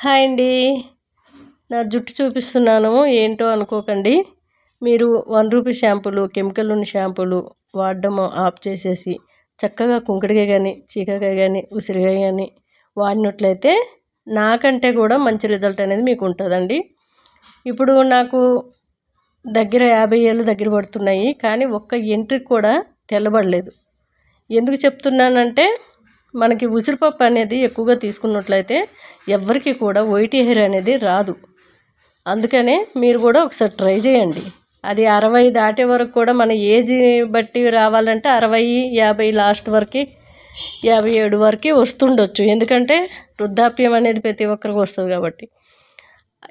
Hi అండి. నా జుట్టు చూపిస్తున్నాను. ఏంటో అనుకోకండి. మీరు వన్ రూపీ షాంపూలు కెమికల్ ఉన్న షాంపూలు వాడడం ఆఫ్ చేసేసి చక్కగా కుంకుడికాయ కానీ చీకకాయ కానీ ఉసిరికాయ కానీ వాడినట్లయితే నాకంటే కూడా మంచి రిజల్ట్ అనేది మీకు ఉంటుందండి. ఇప్పుడు నాకు దగ్గర యాభై ఏళ్ళు దగ్గర పడుతున్నాయి. కానీ ఒక్క ఎంట్రీకి కూడా తెల్లబడలేదు. ఎందుకు చెప్తున్నానంటే మనకి ఉసిరిపప్పు అనేది ఎక్కువగా తీసుకున్నట్లయితే ఎవరికి కూడా వైట్ హెయిర్ అనేది రాదు. అందుకనే మీరు కూడా ఒకసారి ట్రై చేయండి. అది అరవై దాటే వరకు కూడా మన ఏజ్ బట్టి రావాలంటే అరవై యాభై లాస్ట్ వరకు యాభై ఏడు వరకు వస్తుండొచ్చు. ఎందుకంటే వృద్ధాప్యం అనేది ప్రతి ఒక్కరికి వస్తుంది కాబట్టి.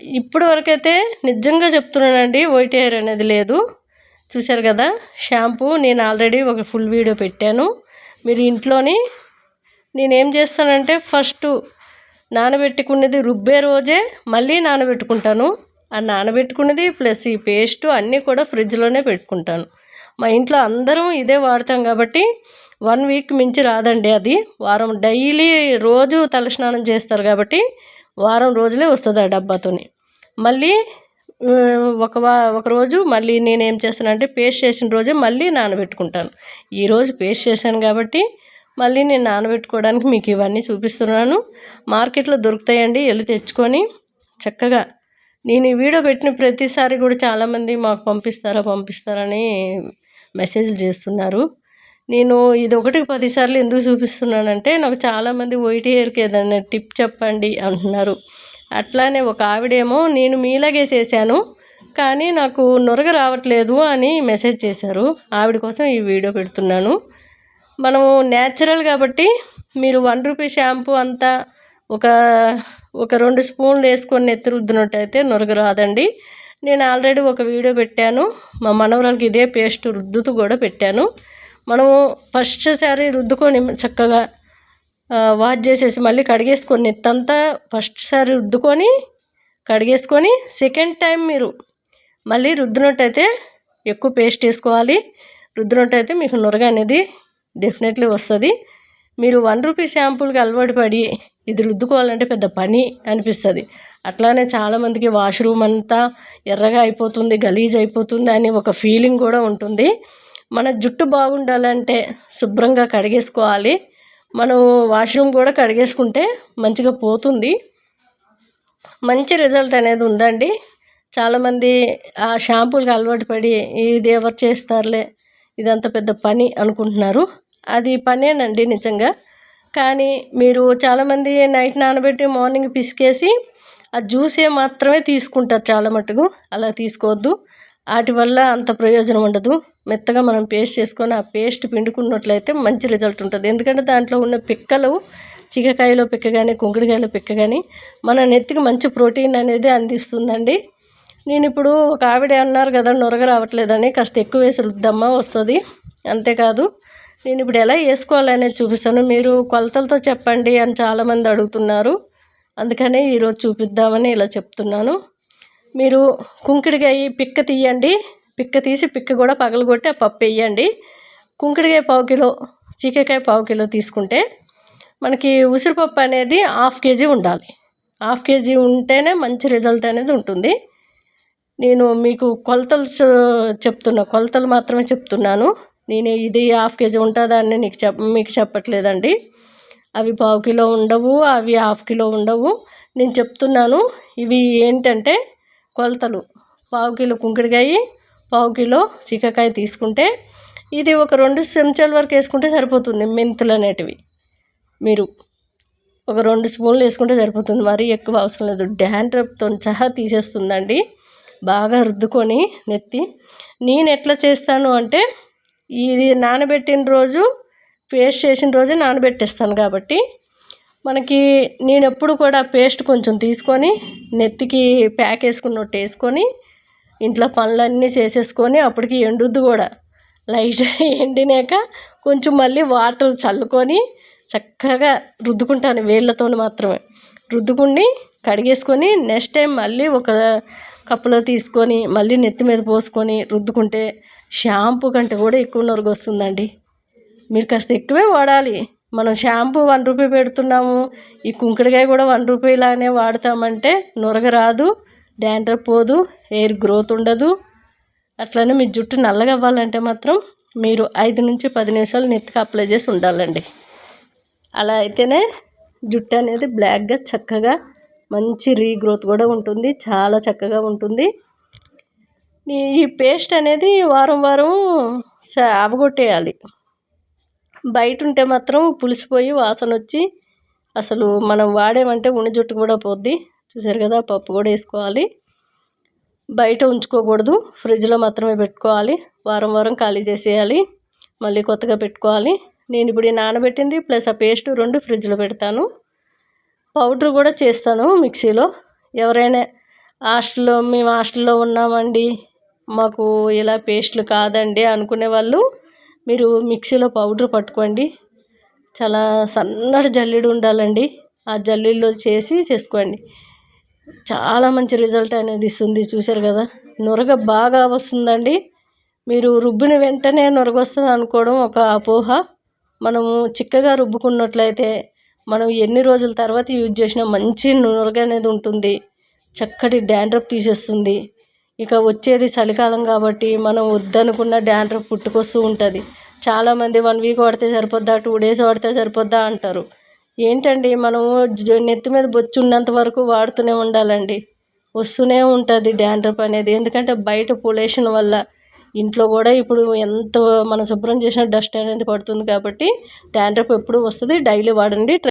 ఇప్పటి వరకైతే నిజంగా చెప్తున్నానండి వైట్ హెయిర్ అనేది లేదు. చూశారు కదా షాంపూ నేను ఆల్రెడీ ఒక ఫుల్ వీడియో పెట్టాను. మీరు ఇంట్లోని నేనేం చేస్తానంటే ఫస్ట్ నానబెట్టుకున్నది రుబ్బే రోజే మళ్ళీ నానబెట్టుకుంటాను. ఆ నానబెట్టుకున్నది ప్లస్ ఈ పేస్ట్ అన్నీ కూడా ఫ్రిడ్జ్లోనే పెట్టుకుంటాను. మా ఇంట్లో అందరం ఇదే వాడతాం కాబట్టి వన్ వీక్ మించి రాదండి అది. వారం డైలీ రోజు తలస్నానం చేస్తారు కాబట్టి వారం రోజులే వస్తుంది ఆ డబ్బాతోని. మళ్ళీ ఒక వా ఒకరోజు మళ్ళీ నేనేం చేస్తానంటే పేస్ట్ చేసిన రోజే మళ్ళీ నానబెట్టుకుంటాను. ఈరోజు పేస్ట్ చేశాను కాబట్టి మళ్ళీ నేను నానబెట్టుకోవడానికి మీకు ఇవన్నీ చూపిస్తున్నాను. మార్కెట్లో దొరుకుతాయండి వెళ్ళి తెచ్చుకొని చక్కగా. నేను ఈ వీడియో పెట్టిన ప్రతిసారి కూడా చాలామంది మాకు పంపిస్తారా పంపిస్తారని మెసేజ్లు చేస్తున్నారు. నేను ఇది ఒకటికి పదిసార్లు ఎందుకు చూపిస్తున్నానంటే నాకు చాలామంది వైట్ హెయిర్కి ఏదైనా టిప్ చెప్పండి అంటున్నారు. అట్లానే ఒక ఆవిడేమో నేను మీలాగే చేశాను కానీ నాకు నొరగ రావట్లేదు అని మెసేజ్ చేశారు. ఆవిడ కోసం ఈ వీడియో పెడుతున్నాను. మనము న్యాచురల్ కాబట్టి మీరు వన్ రూపీ షాంపూ అంతా ఒక ఒక రెండు స్పూన్లు వేసుకొని నెత్తి రుద్దినట్టయితే నొరగ రాదండి. నేను ఆల్రెడీ ఒక వీడియో పెట్టాను. మా మనవరాలకి ఇదే పేస్ట్ రుద్దుతూ కూడా పెట్టాను. మనము ఫస్ట్ సారి రుద్దుకొని చక్కగా వాష్ చేసేసి మళ్ళీ కడిగేసుకొని నెత్తంతా ఫస్ట్ సారి రుద్దుకొని కడిగేసుకొని సెకండ్ టైం మీరు మళ్ళీ రుద్దినట్టయితే ఎక్కువ పేస్ట్ వేసుకోవాలి. రుద్దినట్టయితే మీకు నొరగ అనేది డెఫినెట్లీ వస్తుంది. మీరు వన్ రూపీ షాంపూలకి అలవాటు పడి ఇది రుద్దుకోవాలంటే పెద్ద పని అనిపిస్తుంది. అట్లానే చాలామందికి వాష్రూమ్ అంతా ఎర్రగా అయిపోతుంది గలీజ్ అయిపోతుంది అని ఒక ఫీలింగ్ కూడా ఉంటుంది. మన జుట్టు బాగుండాలంటే శుభ్రంగా కడిగేసుకోవాలి. మనం వాష్రూమ్ కూడా కడిగేసుకుంటే మంచిగా పోతుంది. మంచి రిజల్ట్ అనేది ఉందండి. చాలామంది ఆ షాంపూలకి అలవాటు పడి ఇది ఎవరు చేస్తారులే ఇదంత పెద్ద పని అనుకుంటున్నారు. అది పనేనండి నిజంగా. కానీ మీరు చాలామంది నైట్ నానబెట్టి మార్నింగ్ పిసికేసి ఆ జ్యూసే మాత్రమే తీసుకుంటారు చాలా మటుకు. అలా తీసుకోవద్దు. వాటి వల్ల అంత ప్రయోజనం ఉండదు. మెత్తగా మనం పేస్ట్ చేసుకొని ఆ పేస్ట్ పిండుకున్నట్లయితే మంచి రిజల్ట్ ఉంటుంది. ఎందుకంటే దాంట్లో ఉన్న పిక్కలు చిగకాయలో పిక్క కానీ కుంకుడుకాయలో పిక్క కానీ మన నెత్తికి మంచి ప్రోటీన్ అనేది అందిస్తుందండి. నేను ఇప్పుడు ఒక ఆవిడ అన్నారు కదా నొరగ రావట్లేదని కాస్త ఎక్కువ వేసి రుద్దమ్మా వస్తుంది. అంతేకాదు నేను ఇప్పుడు ఎలా వేసుకోవాలనేది చూపిస్తాను. మీరు కొలతలతో చెప్పండి అని చాలామంది అడుగుతున్నారు. అందుకనే ఈరోజు చూపిద్దామని ఇలా చెప్తున్నాను. మీరు కుంకిడికాయ పిక్క తీయండి. పిక్క తీసి పిక్క కూడా పగలగొట్టి ఆ పప్పు వేయండి. కుంకిడికాయ పావు కిలో చీకకాయ పావు కిలో తీసుకుంటే మనకి ఉసిరిపప్పు అనేది హాఫ్ కేజీ ఉండాలి. హాఫ్ కేజీ ఉంటేనే మంచి రిజల్ట్ అనేది ఉంటుంది. నేను మీకు కొలతలు చెప్తున్నా కొలతలు మాత్రమే చెప్తున్నాను. నేను ఇది హాఫ్ కేజీ ఉంటుందని నీకు చెప్ మీకు చెప్పట్లేదండి. అవి పావు కిలో ఉండవు అవి హాఫ్ కిలో ఉండవు. నేను చెప్తున్నాను ఇవి ఏంటంటే కొలతలు. పావు కిలో కుంకుడికాయ పావు కిలో చిక్కకాయ తీసుకుంటే ఇది ఒక రెండు చెంచాల వరకు వేసుకుంటే సరిపోతుంది మెంతులు అనేటివి. మీరు ఒక రెండు స్పూన్లు వేసుకుంటే సరిపోతుంది. మరీ ఎక్కువ అవసరం లేదు. డ్యాండ్రప్తో సహా తీసేస్తుందండి. బాగా రుద్దుకొని నెత్తి. నేను ఎట్లా చేస్తాను అంటే ఇది నానబెట్టిన రోజు పేస్ట్ చేసిన రోజే నానబెట్టేస్తాను కాబట్టి. మనకి నేను ఎప్పుడు కూడా పేస్ట్ కొంచెం తీసుకొని నెత్తికి ప్యాక్ వేసుకున్నట్టు వేసుకొని ఇంట్లో పనులన్నీ చేసేసుకొని అప్పటికి ఎండుద్దు కూడా. లైట్ ఎండినాక కొంచెం మళ్ళీ వాటర్ చల్లుకొని చక్కగా రుద్దుకుంటాను వేళ్ళతో మాత్రమే. రుద్దుకుని కడిగేసుకొని నెక్స్ట్ టైం మళ్ళీ ఒక కప్పులో తీసుకొని మళ్ళీ నెత్తి మీద పోసుకొని రుద్దుకుంటే షాంపూ కంటే కూడా ఎక్కువ నొరుగు వస్తుందండి మీరు కాస్త ఎక్కువే వాడాలి. మనం షాంపూ వన్ రూపీ పెడుతున్నాము ఈ కుంకుడుకాయ కూడా వన్ రూపీలానే వాడతామంటే నురగ రాదు డాండ్రఫ్ పోదు హెయిర్ గ్రోత్ ఉండదు. అట్లనే మీ జుట్టు నల్లగా అవ్వాలంటే మాత్రం మీరు ఐదు నుంచి పది నిమిషాలు నెత్తికి అప్లై చేసి ఉండాలండి. అలా అయితేనే జుట్టు అనేది బ్లాక్గా చక్కగా మంచి రీగ్రోత్ కూడా ఉంటుంది చాలా చక్కగా ఉంటుంది. ఈ పేస్ట్ అనేది వారం వారం అవగొట్టేయాలి బయట ఉంటే మాత్రం పులిసిపోయి వాసన వచ్చి అసలు మనం వాడేమంటే ఉని జుట్టు కూడా పోద్ది. చూసారు కదా పప్పు కూడా వేసుకోవాలి. బయట ఉంచుకోకూడదు ఫ్రిడ్జ్లో మాత్రమే పెట్టుకోవాలి. వారం వారం ఖాళీ చేసేయాలి మళ్ళీ కొత్తగా పెట్టుకోవాలి. నేను ఇప్పుడు ఈ నానబెట్టింది ప్లస్ ఆ పేస్ట్ రెండు ఫ్రిడ్జ్లో పెడతాను. పౌడర్ కూడా చేస్తాను మిక్సీలో. ఎవరైనా హాస్టల్లో మేము హాస్టల్లో ఉన్నామండి మాకు ఇలా పేస్ట్లు కాదండి అనుకునే వాళ్ళు మీరు మిక్సీలో పౌడర్ పట్టుకోండి. చాలా సన్నటి జల్లెడు ఉండాలండి. ఆ జల్లెడలో చేసి చేసుకోండి. చాలా మంచి రిజల్ట్ అనేది ఇస్తుంది చూశారు కదా. నురగ బాగా వస్తుందండి. మీరు రుబ్బిన వెంటనే నురగ వస్తుంది అనుకోవడం ఒక అపోహ. మనము చిక్కగా రుబ్బుకున్నట్లయితే మనం ఎన్ని రోజుల తర్వాత యూజ్ చేసినా మంచి నురగ అనేది ఉంటుంది. చక్కటి డాండ్రఫ్ తీసేస్తుంది. ఇక వచ్చేది చలికాలం కాబట్టి మనం వద్దనుకున్న డాండ్రఫ్ పుట్టుకొస్తూ ఉంటుంది. చాలామంది వన్ వీక్ వాడితే సరిపోద్దా? టూ డేస్ వాడితే సరిపోద్దా? అంటారు. ఏంటండి? మనము నెత్తి మీద బొచ్చు ఉన్నంత వరకు వాడుతూనే ఉండాలండి. వస్తూనే ఉంటుంది డాండ్రఫ్ అనేది. ఎందుకంటే బయట పొల్యూషన్ వల్ల ఇంట్లో కూడా ఇప్పుడు ఎంత మనం శుభ్రం చేసిన డస్ట్ అనేది పడుతుంది కాబట్టి డాండ్రఫ్ ఎప్పుడు వస్తుంది? డైలీ వాడండి